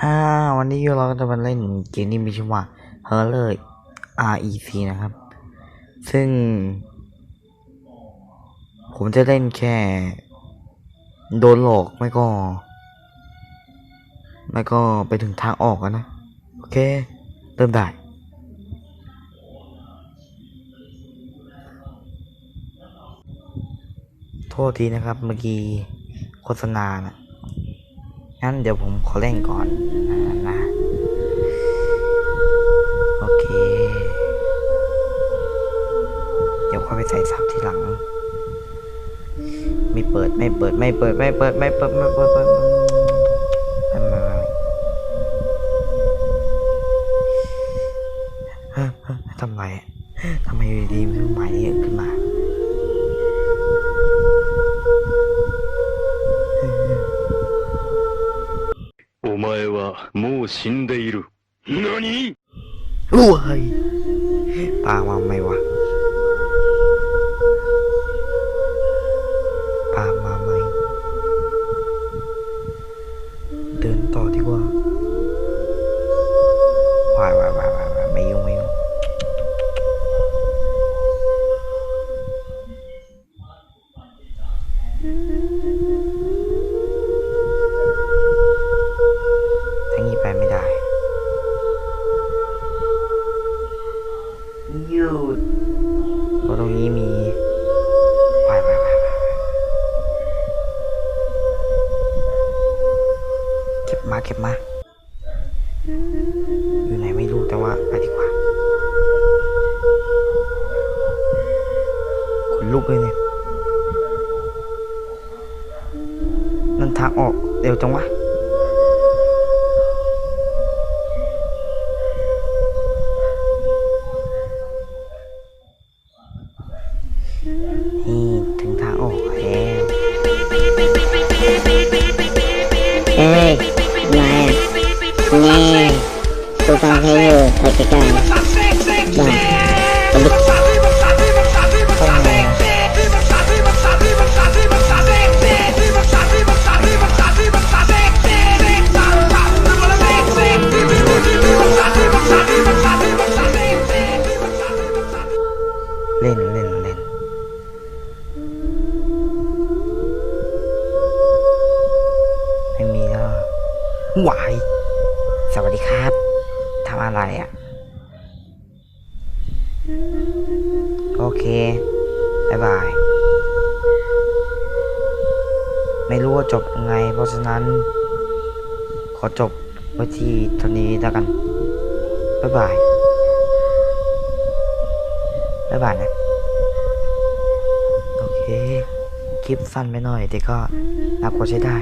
อ่าวันนี้เราก็จะมาเล่นเกมนี้มีชื่อว่า h o r r o r REC นะครับ ซึ่ง ผมจะเล่นแค่ โดนหลอกไม่ก็ ไม่ก็ไปถึงทางออกอะนะ โอเค เริ่มได้โทษทีนะครับเมื่อกี้โฆษณานะ งั้นเดี๋ยวผมขอเล่นก่อนนะนะ โอเค เดี๋ยวค่อยไปใส่ซับทีหลัง ไม่เปิดไม่เปิดไม่เปิดไม่เปิดไม่เปิดไม่เปิดไม่เปิดไม่ไม่ไม่เฮ้ยเฮ้ยทำไรทำไมดีๆมันใหม่ขึ้นมา お前はもう死んでいる。何 รู้เฮ้ยปามาไหมวะปามาไหมเดินต่อดีกว่าวายวายวายวาย หยุดเพราะตรงนี้มีไปไปไปไปไปเก็บมาเก็บมาอยู่ไหนไม่รู้แต่ว่าไปดีกว่าขนลุกเลยเนี่ยนั่นทางออกเร็วจังวะ นี่ถึงทางออกแล้วเอ้ยมานี่กูฟังเพลงอยู่ไปไกลๆบ้าไปลุกเล่นเล่น วาย สวัสดีครับ ทำอะไรอะ โอเคบายบาย ไม่รู้ว่าจบยังไง เพราะฉะนั้น ขอจบไว้ที่เท่านี้แล้วกันบายบาย บ๊ายบายนะ โอเค คลิปสั้นไปหน่อยแต่ก็น่ากลัวใช้ได้